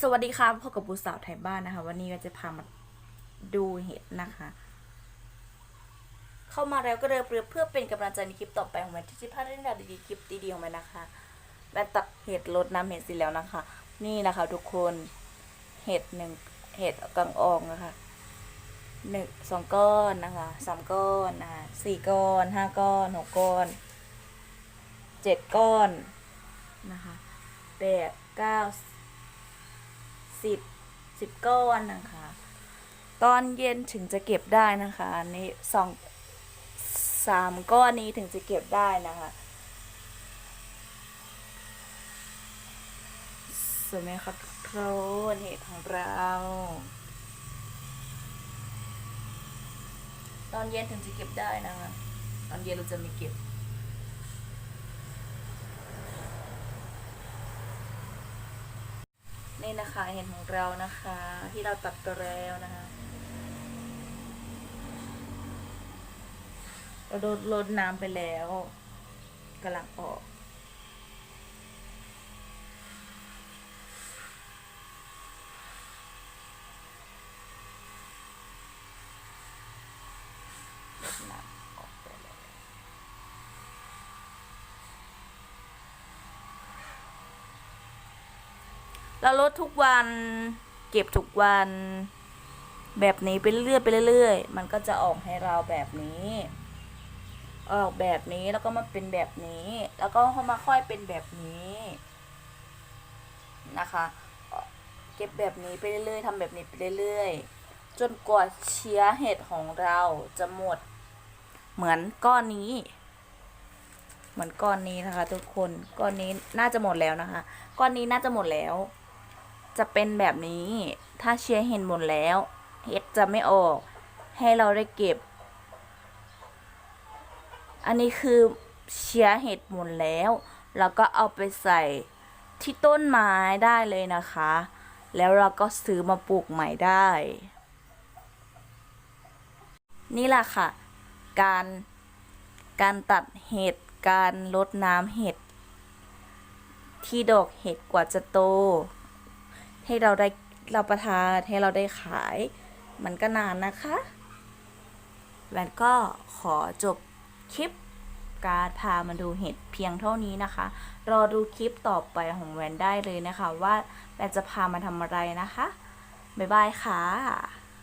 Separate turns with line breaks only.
สวัสดีค่ะพบกับบูสาวไทยบ้านนะคะ วันนี้ก็จะพามาดูเห็ดนะคะ เข้ามาแล้วก็เริ่มเพื่อเป็นกำลังใจในคลิปต่อไปของแมนที่จะพลาดเรื่องราวดีๆคลิปดีๆของแมนนะคะแมนตักเห็ดรดน้ำเห็ดเสิแล้วนะคะ นี่นะคะ ทุกคนเห็ดหนึ่งเห็ดกังอองนะคะหนึ่งสองก้อนนะคะสามก้อนนะคะสี่ก้อนห้าก้อนหกก้อนเจ็ดก้อนนะคะแปดเก้า สิบสิบก้อนนะคะ ตอนเย็นถึงจะเก็บได้นะคะอันนี่สองสามก้อนนี้ถึงจะเก็บได้นะคะสวยไหมคะทุกคนเห็ดของเรา ตอนเย็นถึงจะเก็บได้นะคะ ตอนเย็นเราจะไม่เก็บ นี่นะคะเห็นของเรานะคะ ที่เราตัดไปแล้วนะคะเราโดนลดน้ำไปแล้วกำลังออกลดน้ำออกไปแล้ว เราลดทุกวัน เก็บทุกวัน แบบนี้ไปเรื่อยไปเรื่อยมันก็จะออกให้เราแบบนี้ ออกแบบนี้แล้วก็มาเป็นแบบนี้ แล้วก็เข้ามาค่อยเป็นแบบนี้นะคะเอ่อเก็บแบบนี้ไปเรื่อยๆทำแบบนี้ไปเรื่อยๆจนกว่าเชื้อเห็ดของเราจะหมด เหมือนก้อนนี้เหมือนก้อนนี้นะคะ ทุกคนก้อนนี้น่าจะหมดแล้วนะคะ ก้อนนี้น่าจะหมดแล้ว จะเป็นแบบนี้ ถ้าเชื้อเห็นหมดแล้วเห็ดจะไม่ออก ให้เราได้เก็บ อันนี้คือเชื้อเห็ดหมดแล้ว แล้วก็เอาไปใส่ที่ต้นไม้ได้เลยนะคะ แล้วเราก็ซื้อมาปลูกใหม่ได้ นี่แหละค่ะ การการตัดเห็ด การลดน้ำเห็ด ที่ดอกเห็ดกว่าจะโต ให้เราได้เราประทานให้เราได้ขาย มันก็นานนะคะแวนก็ขอจบคลิปการพามาดูเห็ดเพียงเท่านี้นะคะ รอดูคลิปต่อไปของแวนได้เลยนะคะ ว่าแวนจะพามาทำอะไรนะคะ บ๊ายบายค่ะ